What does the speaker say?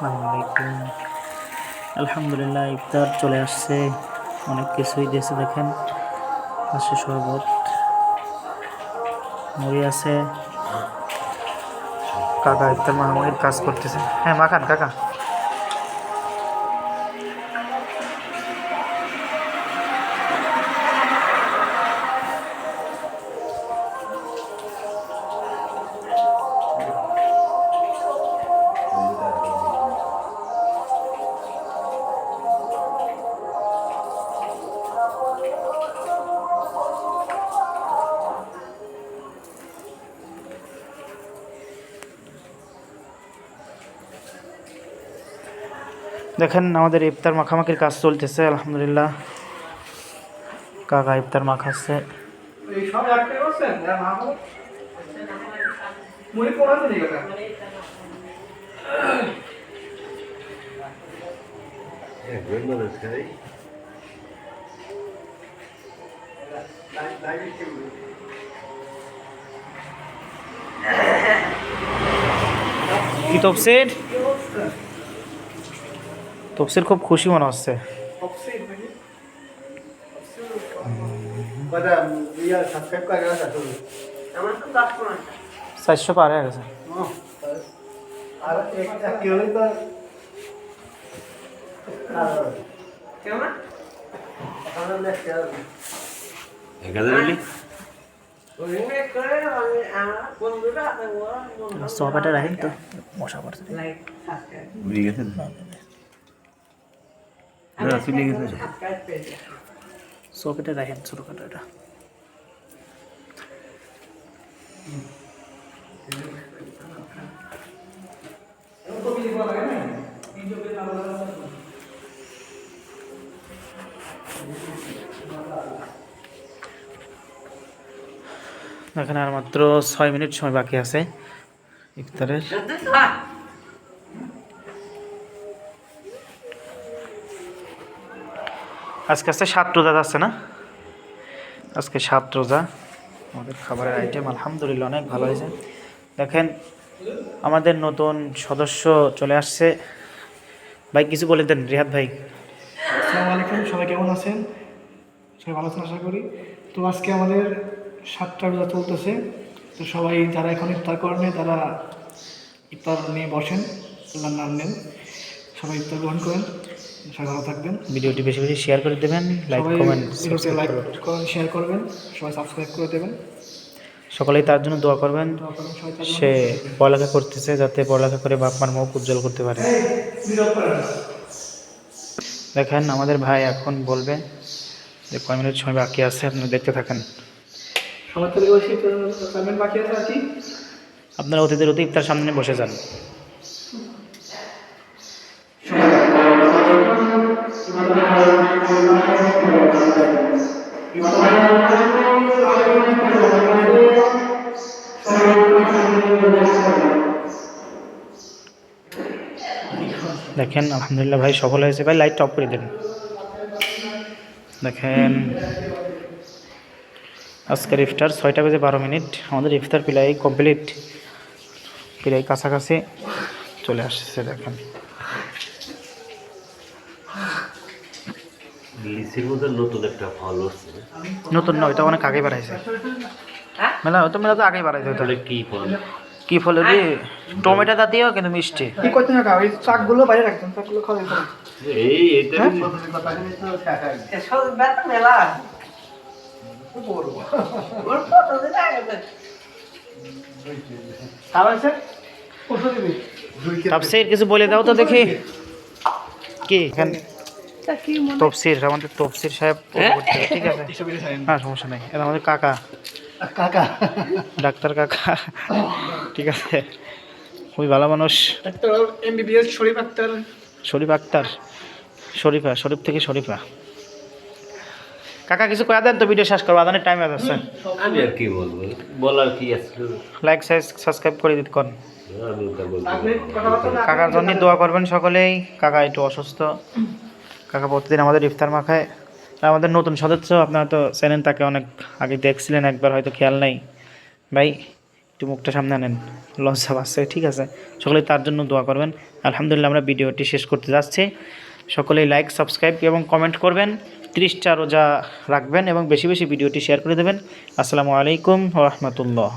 আসসালামু আলাইকুম। আলহামদুলিল্লাহ, ইফতার চলে আসছে। অনেক কিছুই দিয়েছে, দেখেন। আসে শরবত। মুড়ি আছে। কাকা, ইফতার মাহমুদের কাজ করতেছে। হ্যাঁ মাখান, কাকা। দেখেন আমাদের ইফতার মাখামাখির কাজ চলতেছে আলহামদুলিল্লাহ। কাকা ইফতার মাখাচ্ছে। কি তফসির তফসির খুব খুশি মনে হচ্ছে। অফসিট নাকি বাদা সাবস্ক্রাইব করে রাখা তো আমার তো 10 পয়েন্ট চারশো পার হয়ে গেছে। সোফাটা রাখেন তো মশা পড়ছে। রাসুল গেছে সোফাটা রাখেন ছোটোখাটো এটা। এখানে আর মাত্র ছয় মিনিট সময় বাকি আছে ইফতারের। আজকে আজকে সাত রোজা যাচ্ছে না? আজকে সাত রোজা। আমাদের খাবারের আইটেম আলহামদুলিল্লাহ, অনেক ভালো হয়েছে। দেখেন, আমাদের নতুন সদস্য চলে আসছে। ভাই, কিছু বলে দেন রিহাদ ভাই। আসসালামু আলাইকুম, সবাই কেমন আছেন? সবাই ভালো আছেন, আশা করি। তো আজকে আমাদের সাতটা রোজা চলতেছে। তো সবাই যারা এখন ইফতার করেন তারা ইফতার নিয়ে বসেন। আল্লাহর নাম নেন। সবাই ইফতার গ্রহণ করেন। সবাই ভালো থাকবেন। ভিডিওটি বেশি বেশি শেয়ার করে দেবেন লাইক কমেন্ট লাইক করেন শেয়ার করবেন সবাই সাবস্ক্রাইব করে দেবেন। সকলেই তার জন্য দোয়া করবেন। সে পড়ালেখা করতেছে যাতে পড়ালেখা করে বাপ মার মুখ উজ্জ্বল করতে পারে। দেখেন আমাদের ভাই এখন বলবে যে কয় মিনিট সময় বাকি আছে আপনি দেখতে থাকেন। আপনারা অতিথির অতি ইফতার সামনে বসে যান। দেখেন, আলহামদুলিল্লাহ ভাই সফল হয়েছে। ভাই লাইট অফ করে দেন। দেখেন, আজকের ইফতার ছয়টা বেজে বারো মিনিট। আমাদের ইফতার প্রায় কমপ্লিট প্রায় কাছাকাছি চলে আসছে, দেখেন। লিচির মধ্যে নতুন একটা ফল হচ্ছে নতুন নয় এটা অনেক আগে বাড়াইছে। মেলা তো মেলা তো আগে বাড়াইছে তাহলে কি ফল? কি ফলে রে? টমেটো জাতীয় কিন্তু মিষ্টি। কি করতে না ওই চাকগুলো বাইরে চাকগুলো খাওয়া যেত না। এই এটা ওষুধ দিবি তাপসির কিছু বলে দাও তো দেখি। কি? এখানে। তফসির আমাদের তফসির সাহেব ঠিক আছে? হ্যাঁ সমস্যা নেই। এটা আমাদের কাকা। কাকা? ডাক্তার কাকা। ঠিক আছে। খুবই ভালো মানুষ। এমবিবিএস শরীফ আক্তার। শরীফ আক্তার। শরীফা শরীফ থেকে শরীফা। কাকা কিছু কয়া দেন তো ভিডিও শেষ করব। আদানের টাইম আছে আমি আর কি বলব? বলার কি আছে? লাইক সাবস্ক্রাইব করে দিতে কোন। না কাকার জন্য দোয়া করবেন সকলেই। কাকা একটু অসুস্থ। কাকা প্রতিদিন আমাদের ইফতার মাখায় আমাদের নতুন সদস্য, আপনারা তো চেনেন, তাকে অনেক আগে দেখছিলেন, একবার হয়তো খেয়াল নাই। ভাই, একটু মুখটা সামনে আনেন, লজ্জা পাচ্ছে, ঠিক আছে? সকলেই তার জন্য দোয়া করবেন। আলহামদুলিল্লাহ, আমরা ভিডিওটি শেষ করতে যাচ্ছি। সকলেই লাইক সাবস্ক্রাইব এবং কমেন্ট করবেন। ত্রিশটা রোজা রাখবেন এবং বেশি বেশি ভিডিওটি শেয়ার করে দেবেন। আসসালামু আলাইকুম রহমতুল্লাহ।